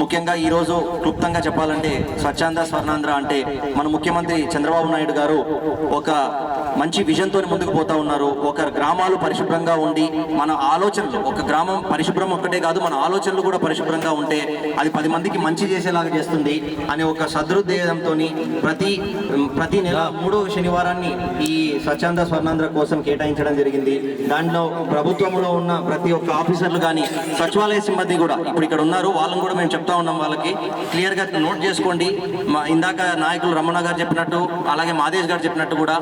ముఖ్యంగా ఈరోజు క్లుప్తంగా చెప్పాలంటే స్వచ్ఛంద స్వర్ణాంధ్ర అంటే మన ముఖ్యమంత్రి చంద్రబాబు నాయుడు గారు ఒక మంచి విజన్తో ముందుకు పోతా ఉన్నారు. ఒక గ్రామాలు పరిశుభ్రంగా ఉండి మన ఆలోచనలు ఒక గ్రామం పరిశుభ్రం ఒక్కటే కాదు మన ఆలోచనలు కూడా పరిశుభ్రంగా ఉంటే అది పది మందికి మంచి చేసేలాగా చేస్తుంది అనే ఒక సదృద్దేశంతో ప్రతి ప్రతి నెల మూడో శనివారాన్ని ఈ స్వచ్ఛంద స్వర్ణాంధ్ర కోసం కేటాయించడం జరిగింది. దాంట్లో ప్రభుత్వంలో ఉన్న ప్రతి ఒక్క ఆఫీసర్లు కానీ సచివాలయ సిబ్బంది కూడా ఇప్పుడు ఇక్కడ ఉన్నారు. వాళ్ళని కూడా మేము చెప్తా ఉన్నాం వాళ్ళకి. క్లియర్గా నోట్ చేసుకోండి. మా ఇందాక నాయకులు రమణ గారు చెప్పినట్టు అలాగే మాదేశ్ గారు చెప్పినట్టు కూడా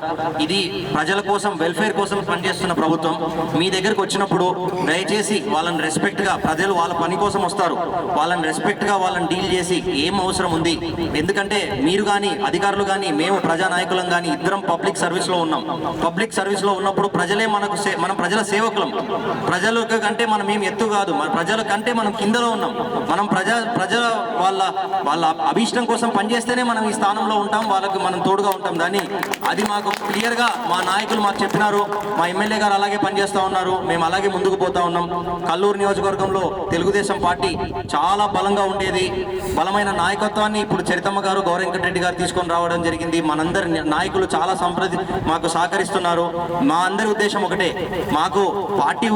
ఇది ప్రజల కోసం వెల్ఫేర్ కోసం పనిచేస్తున్న ప్రభుత్వం మీ దగ్గరకు వచ్చినప్పుడు దయచేసి వాళ్ళని రెస్పెక్ట్గా ప్రజలు వాళ్ళ పని కోసం వస్తారు. వాళ్ళని రెస్పెక్ట్గా వాళ్ళని డీల్ చేసి ఏం అవసరం ఉంది? ఎందుకంటే మీరు కానీ అధికారులు కానీ మేము ప్రజా నాయకులం కానీ ఇద్దరం పబ్లిక్ సర్వీస్లో ఉన్నాం. పబ్లిక్ సర్వీస్లో ఉన్నప్పుడు ప్రజలే మనకు మనం ప్రజల సేవకులం. ప్రజల కంటే మనం ఏం ఎత్తు కాదు. మన ప్రజల కంటే మనం కిందలో ఉన్నాం. మనం ప్రజా ప్రజల వాళ్ళ వాళ్ళ అభీష్టం కోసం పనిచేస్తేనే మనం ఈ స్థానంలో ఉంటాం. వాళ్ళకి మనం తోడుగా ఉంటాం. దాన్ని అది మాకు క్లియర్గా మా నాయకులు మాకు చెప్పినారు మా ఎమ్మెల్యే గారు అలాగే పనిచేస్తూ ఉన్నారు మేము అలాగే ముందుకు పోతా ఉన్నాం. కల్లూరు నియోజకవర్గంలో తెలుగుదేశం పార్టీ చాలా బలంగా ఉండేది. బలమైన నాయకత్వాన్ని ఇప్పుడు చరితమ్మ గారు గౌరవెంకటరెడ్డి గారు తీసుకొని రావడం జరిగింది. మనందరి నాయకులు చాలా సంప్రది మాకు సహకరిస్తున్నారు. మా అందరి ఉద్దేశం ఒకటే మాకు పార్టీ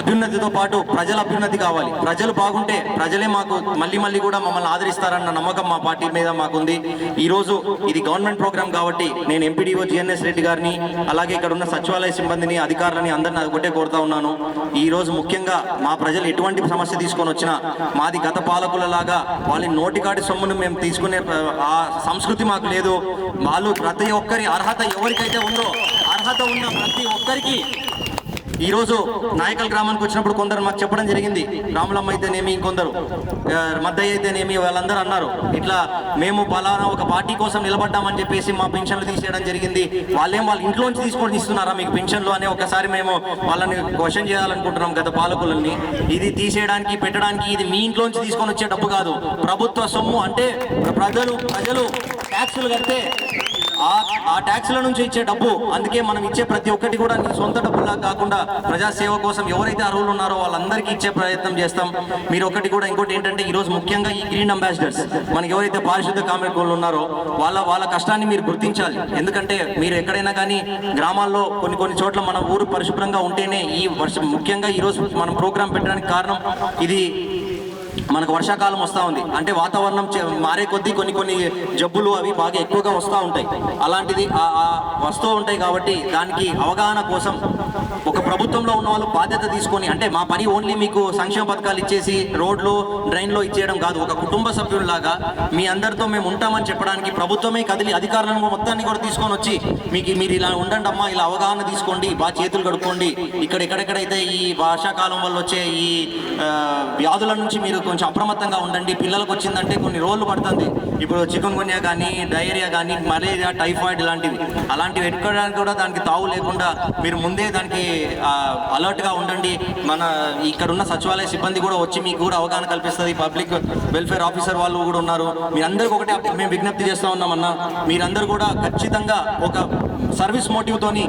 అభ్యున్నతితో పాటు ప్రజల అభ్యున్నతి కావాలి. ప్రజలు బాగుంటే ప్రజలే మాకు మళ్ళీ మళ్ళీ కూడా మమ్మల్ని ఆదరిస్తారన్న నమ్మకం మా పార్టీ మీద మాకుంది. ఈరోజు ఇది గవర్నమెంట్ ప్రోగ్రామ్ కాబట్టి నేను ఎంపీడీఓ జిఎన్ఎస్ రెడ్డి గారిని అలాగే ఇక్కడ ఉన్న సచివాలయ సిబ్బందిని అధికారులని అందరిని ఒకటే కోరుతా ఉన్నాను. ఈ రోజు ముఖ్యంగా మా ప్రజలు ఎటువంటి సమస్య తీసుకొని వచ్చినా మాది గత పాలకులలాగా వాళ్ళ నోటికాడి సొమ్మును మేము తీసుకునే ఆ సంస్కృతి మాకు లేదు. వాళ్ళు ప్రతి ఒక్కరి అర్హత ఎవరికైతే ఉందో అర్హత ఉన్న ప్రతి ఒక్కరికి ఈరోజు నాయకల నాయకల్ గ్రామానికి వచ్చినప్పుడు కొందరు మాకు చెప్పడం జరిగింది. రాములమ్మ అయితేనేమి ఇంకొందరు. మద్దయ్య అయితేనేమి వాళ్ళందరూ అన్నారు. ఇట్లా మేము బలానా ఒక పార్టీ కోసం నిలబడ్డామని చెప్పేసి మా పెన్షన్లు తీసేయడం జరిగింది. వాళ్ళేం వాళ్ళ ఇంట్లోంచి తీసుకొని ఇస్తున్నారా మీకు పెన్షన్లు అనే ఒకసారి మేము వాళ్ళని క్వశ్చన్ చేయాలనుకుంటున్నాం గత పాలకులని. ఇది తీసేయడానికి పెట్టడానికి ఇది మీ ఇంట్లోంచి తీసుకొని వచ్చే డబ్బు కాదు. ప్రభుత్వ సొమ్ము అంటే ప్రజలు ప్రజలు ట్యాక్సులు కడితే ఆ ఆ ట్యాక్స్ల నుంచి ఇచ్చే డబ్బు అందుకే మనం ఇచ్చే ప్రతి ఒక్కటి కూడా నీ సొంత డబ్బులా కాకుండా ప్రజాసేవ కోసం ఎవరైతే అర్హులు ఉన్నారో వాళ్ళందరికీ ఇచ్చే ప్రయత్నం చేస్తాం. మీరు ఒకటి కూడా ఇంకోటి ఏంటంటే ఈ రోజు ముఖ్యంగా ఈ గ్రీన్ అంబాసిడర్స్ మనకి ఎవరైతే పారిశుద్ధ కార్మికులు ఉన్నారో వాళ్ళ వాళ్ళ కష్టాన్ని మీరు గుర్తించాలి. ఎందుకంటే మీరు ఎక్కడైనా కానీ గ్రామాల్లో కొన్ని కొన్ని చోట్ల మన ఊరు పరిశుభ్రంగా ఉంటేనే ఈ వర్షం ముఖ్యంగా ఈ రోజు మనం ప్రోగ్రాం పెట్టడానికి కారణం ఇది మనకు వర్షాకాలం వస్తూ ఉంది. అంటే వాతావరణం చే- మారే కొద్దీ కొన్ని కొన్ని జబ్బులు అవి బాగా ఎక్కువగా వస్తూ ఉంటాయి. అలాంటిది వస్తూ ఉంటాయి కాబట్టి దానికి అవగాహన కోసం ఒక ప్రభుత్వంలో ఉన్న వాళ్ళు బాధ్యత తీసుకొని అంటే మా పని ఓన్లీ మీకు సంక్షేమ పథకాలు ఇచ్చేసి రోడ్లు డ్రైన్లో ఇచ్చేయడం కాదు. ఒక కుటుంబ సభ్యుల్లాగా మీ అందరితో మేము ఉంటామని చెప్పడానికి ప్రభుత్వమే కదిలి అధికారులను మొత్తాన్ని కూడా తీసుకొని వచ్చి మీకు మీరు ఇలా ఉండండి అమ్మా ఇలా అవగాహన తీసుకోండి బాగా చేతులు కడుక్కోండి. ఇక్కడ ఎక్కడెక్కడైతే ఈ వర్షాకాలం వల్ల వచ్చే ఈ వ్యాధుల నుంచి మీరు కొంచెం అప్రమత్తంగా ఉండండి. పిల్లలకు వచ్చిందంటే కొన్ని రోజులు పడుతుంది. ఇప్పుడు చికెన్ గున్యా కానీ డయేరియా కానీ మలేరియా టైఫాయిడ్ ఇలాంటివి అలాంటివి ఎక్కడానికి కూడా దానికి తావు లేకుండా మీరు ముందే దానికి అలర్ట్గా ఉండండి. మన ఇక్కడ ఉన్న సచివాలయ సిబ్బంది కూడా వచ్చి మీకు కూడా అవగాహన కల్పిస్తుంది. పబ్లిక్ వెల్ఫేర్ ఆఫీసర్ వాళ్ళు కూడా ఉన్నారు. మీరందరికీ ఒకటే మేము విజ్ఞప్తి చేస్తూ ఉన్నామన్నా మీరందరూ కూడా ఖచ్చితంగా ఒక సర్వీస్ మోటివ్ తోని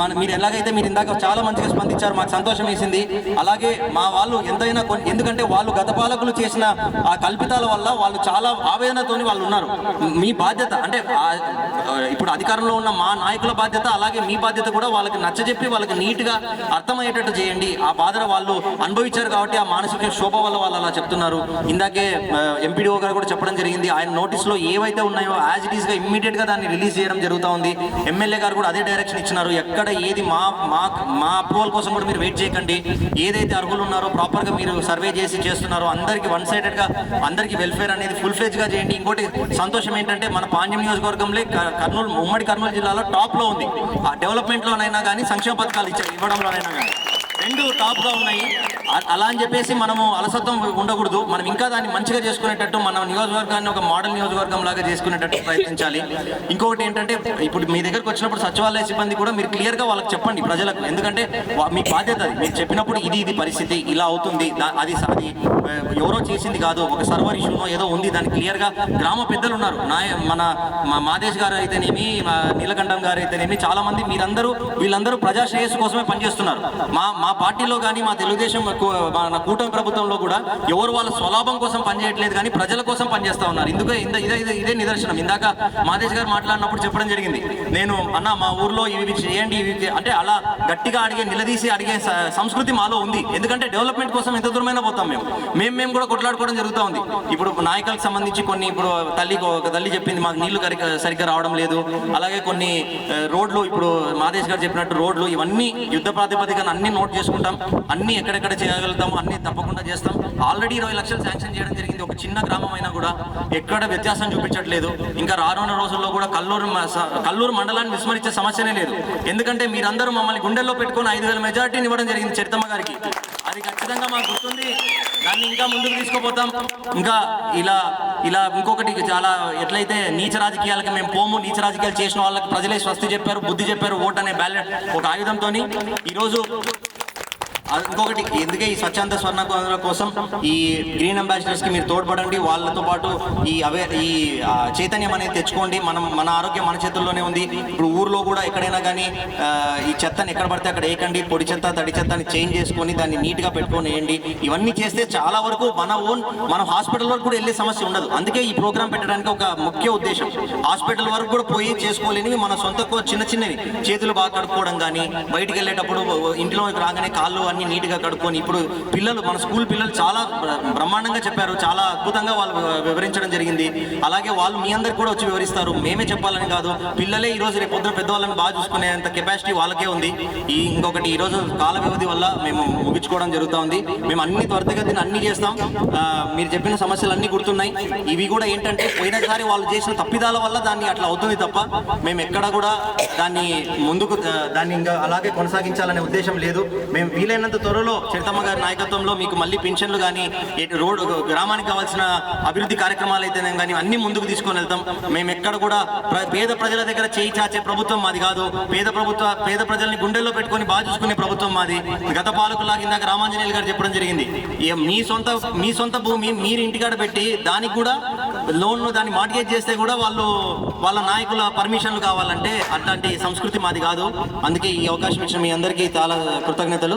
మన మీరు ఎలాగైతే మీరు ఇందాక చాలా మంచిగా స్పందించారు మాకు సంతోషం వేసింది. అలాగే మా వాళ్ళు ఎంతైనా ఎందుకంటే వాళ్ళు గత పాలకులు చేసిన ఆ కల్పితాల వల్ల వాళ్ళు చాలా ఆవేదనతోని వాళ్ళు ఉన్నారు. మీ బాధ్యత అంటే ఇప్పుడు అధికారంలో ఉన్న మా నాయకుల బాధ్యత అలాగే మీ బాధ్యత కూడా వాళ్ళకి నచ్చజెప్పి వాళ్ళకి నీట్గా అర్థమయ్యేటట్టు చేయండి. ఆ బాధన వాళ్ళు అనుభవించారు కాబట్టి ఆ మానసిక శోభ వల్ల వాళ్ళు అలా చెప్తున్నారు. ఇందాకే ఎంపీడీఓ గారు కూడా చెప్పడం జరిగింది. ఆయన నోటీస్లో ఏవైతే ఉన్నాయో యాజ్ ఇట్ ఈస్గా ఇమ్మీడియట్గా దాన్ని రిలీజ్ చేయడం జరుగుతూ ఉంది. ఎమ్మెల్యే గారు కూడా అదే డైరెక్షన్ ఇచ్చినారు. ఎక్కడ ఏది మా మా మా అప్రూవల్ కోసం కూడా మీరు వెయిట్ చేయకండి. ఏదైతే అర్హులు ఉన్నారో ప్రాపర్గా మీరు సర్వే చేసి చేస్తున్నారో అందరికీ వన్ సైడెడ్ అందరికీ వెల్ఫేర్ అనేది ఫుల్ ఫ్లెజ్గా చేయండి. ఇంకోటి సంతోషం ఏంటంటే మన పాండ్యం నియోజకవర్గంలో కర్నూలు ఉమ్మడి కర్నూలు జిల్లాలో టాప్లో ఉంది. ఆ డెవలప్మెంట్లోనైనా కానీ సంక్షేమ పథకాలు ఇచ్చారు ఇవ్వడంలోనైనా కానీ రెండు టాప్గా ఉన్నాయి. అలా అని చెప్పేసి మనము అలసత్వం ఉండకూడదు. మనం ఇంకా దాన్ని మంచిగా చేసుకునేటట్టు మన నియోజకవర్గాన్ని ఒక మోడల్ నియోజకవర్గం లాగా చేసుకునేటట్టు ప్రయత్నించాలి. ఇంకొకటి ఏంటంటే ఇప్పుడు మీ దగ్గరకు వచ్చినప్పుడు సచివాలయ సిబ్బంది కూడా మీరు క్లియర్గా వాళ్ళకి చెప్పండి ప్రజలకు. ఎందుకంటే మీ బాధ్యత అది. మీరు చెప్పినప్పుడు ఇది ఇది పరిస్థితి ఇలా అవుతుంది అది అది ఎవరో చేసింది కాదు. ఒక సర్వర్ ఇష్యూనో ఏదో ఉంది. దాన్ని క్లియర్గా గ్రామ పెద్దలు ఉన్నారు. నా మన మా మాదేశ్ గారు అయితేనేమి నీలకంఠం గారు అయితేనేమి చాలామంది మీరందరూ వీళ్ళందరూ ప్రజా శ్రేయస్సు కోసమే పనిచేస్తున్నారు. మా మా పార్టీలో కానీ మా తెలుగుదేశం మన కూటమి ప్రభుత్వంలో కూడా ఎవరు వాళ్ళ స్వలాభం కోసం పనిచేయట్లేదు కానీ ప్రజల కోసం పనిచేస్తా ఉన్నారు. ఇందుకే ఇదే ఇదే ఇదే నిదర్శనం. ఇందాక మాదేశ్ గారు మాట్లాడినప్పుడు చెప్పడం జరిగింది. నేను అన్న మా ఊర్లో ఇవి చేయండి ఇవి అంటే అలా గట్టిగా అడిగే నిలదీసి అడిగే సంస్కృతి మాలో ఉంది. ఎందుకంటే డెవలప్మెంట్ కోసం ఎంత దూరమైనా పోతాం మేము. మేము మేము కూడా కొట్లాడుకోవడం జరుగుతూ ఉంది. ఇప్పుడు నాయకులకు సంబంధించి కొన్ని ఇప్పుడు తల్లి ఒక తల్లి చెప్పింది మాకు నీళ్ళు సరిగ్గా రావడం లేదు. అలాగే కొన్ని రోడ్లు ఇప్పుడు మాదేశ్ గారు చెప్పినట్టు రోడ్లు ఇవన్నీ యుద్ధ ప్రాతిపదికన అన్ని నోట్ చేసుకుంటాం. అన్ని ఎక్కడెక్కడ చేయగలుగుతాం అన్ని తప్పకుండా చేస్తాం. ఆల్రెడీ ఇరవై లక్షలు శాంక్షన్ చేయడం జరిగింది. ఒక చిన్న గ్రామం అయినా కూడా ఎక్కడ వ్యత్యాసం చూపించట్లేదు. ఇంకా రానున్న రోజుల్లో కూడా కల్లూరు కల్లూరు మండలాన్ని విస్మరించే సమస్యనే లేదు. ఎందుకంటే మీరందరూ మమ్మల్ని గుండెల్లో పెట్టుకుని ఐదు వేల మెజార్టీని ఇవ్వడం జరిగింది చరితమ్మ గారికి. అది ఖచ్చితంగా మాకు గుర్తుంది. దాన్ని ఇంకా ముందుకు తీసుకుపోతాం. ఇంకా ఇలా ఇలా ఇంకొకటి చాలా ఎట్లయితే నీచ రాజకీయాలకి మేము పోము నీచ రాజకీయాలు చేసిన వాళ్ళకి ప్రజలే స్వస్తి చెప్పారు బుద్ధి చెప్పారు ఓట్ అనే బ్యాలెట్ ఒక ఆయుధంతో ఈరోజు ఇంకొకటి ఎందుకే ఈ స్వచ్ఛంద స్వర్ణ కేంద్రం కోసం ఈ గ్రీన్ అంబాసిడర్స్కి మీరు తోడ్పడండి? వాళ్ళతో పాటు ఈ అవే ఈ చైతన్యం అనేది తెచ్చుకోండి. మనం మన ఆరోగ్యం మన చేతుల్లోనే ఉంది. ఇప్పుడు ఊర్లో కూడా ఎక్కడైనా కానీ ఈ చెత్తని ఎక్కడ పడితే అక్కడ వేయకండి పొడి చెత్త తడి చెత్తని చేంజ్ చేసుకొని దాన్ని నీట్గా పెట్టుకొని వేయండి. ఇవన్నీ చేస్తే చాలా వరకు మన ఓన్ మన హాస్పిటల్ వరకు కూడా వెళ్ళే సమస్య ఉండదు. అందుకే ఈ ప్రోగ్రామ్ పెట్టడానికి ఒక ముఖ్య ఉద్దేశం. హాస్పిటల్ వరకు కూడా పోయి చేసుకోలేనివి మన సొంత చిన్న చిన్నవి. చేతులు బాగా కడుక్కోవడం కానీ బయటికి వెళ్ళేటప్పుడు ఇంట్లో రాగానే కాళ్ళు అని అన్ని నీట్గా కడుక్కొని ఇప్పుడు పిల్లలు మన స్కూల్ పిల్లలు చాలా బ్రహ్మాండంగా చెప్పారు చాలా అద్భుతంగా వాళ్ళు వివరించడం జరిగింది. అలాగే వాళ్ళు మీ అందరికి కూడా వచ్చి వివరిస్తారు మేమే చెప్పాలని కాదు పిల్లలే ఈ రోజు రేపు పొద్దున పెద్దవాళ్ళని బాగా చూసుకునేంత కెపాసిటీ వాళ్ళకే ఉంది. ఈ ఇంకొకటి ఈరోజు కాల వ్యవధి వల్ల మేము ముగించుకోవడం జరుగుతూ ఉంది. మేము అన్ని త్వరితగతిని అన్ని చేస్తాం. మీరు చెప్పిన సమస్యలు అన్ని గుర్తున్నాయి. ఇవి కూడా ఏంటంటే పోయినసారి వాళ్ళు చేసిన తప్పిదాల వల్ల దాన్ని అట్లా అవుతుంది తప్ప మేము ఎక్కడ కూడా దాన్ని ముందుకు దాన్ని ఇంకా అలాగే కొనసాగించాలనే ఉద్దేశం లేదు. మేము వీలైన వీలైనంత త్వరలో చరితమ్మ గారి నాయకత్వంలో మీకు మళ్ళీ పెన్షన్లు కానీ రోడ్ గ్రామానికి కావాల్సిన అభివృద్ధి కార్యక్రమాలు అయితేనే కానీ అన్ని ముందుకు తీసుకొని వెళ్తాం. మేము ఎక్కడ కూడా ప్ర- పేద ప్రజల దగ్గర చేయి చాచే ప్రభుత్వం మాది కాదు. పేద ప్రభుత్వ పేద ప్రజల్ని గుండెల్లో పెట్టుకొని బాగా చూసుకునే ప్రభుత్వం మాది. గత పాలకులాగా ఇందాక రామాంజనేయులు గారు చెప్పడం జరిగింది. మీ సొంత మీ సొంత భూమి మీరు ఇంటికాడ పెట్టి దానికి కూడా లోన్ దాన్ని మార్గేజ్ చేస్తే కూడా వాళ్ళు వాళ్ళ నాయకుల పర్మిషన్లు కావాలంటే అట్లాంటి సంస్కృతి మాది కాదు. అందుకే ఈ అవకాశం ఇచ్చిన మీ అందరికీ చాలా కృతజ్ఞతలు.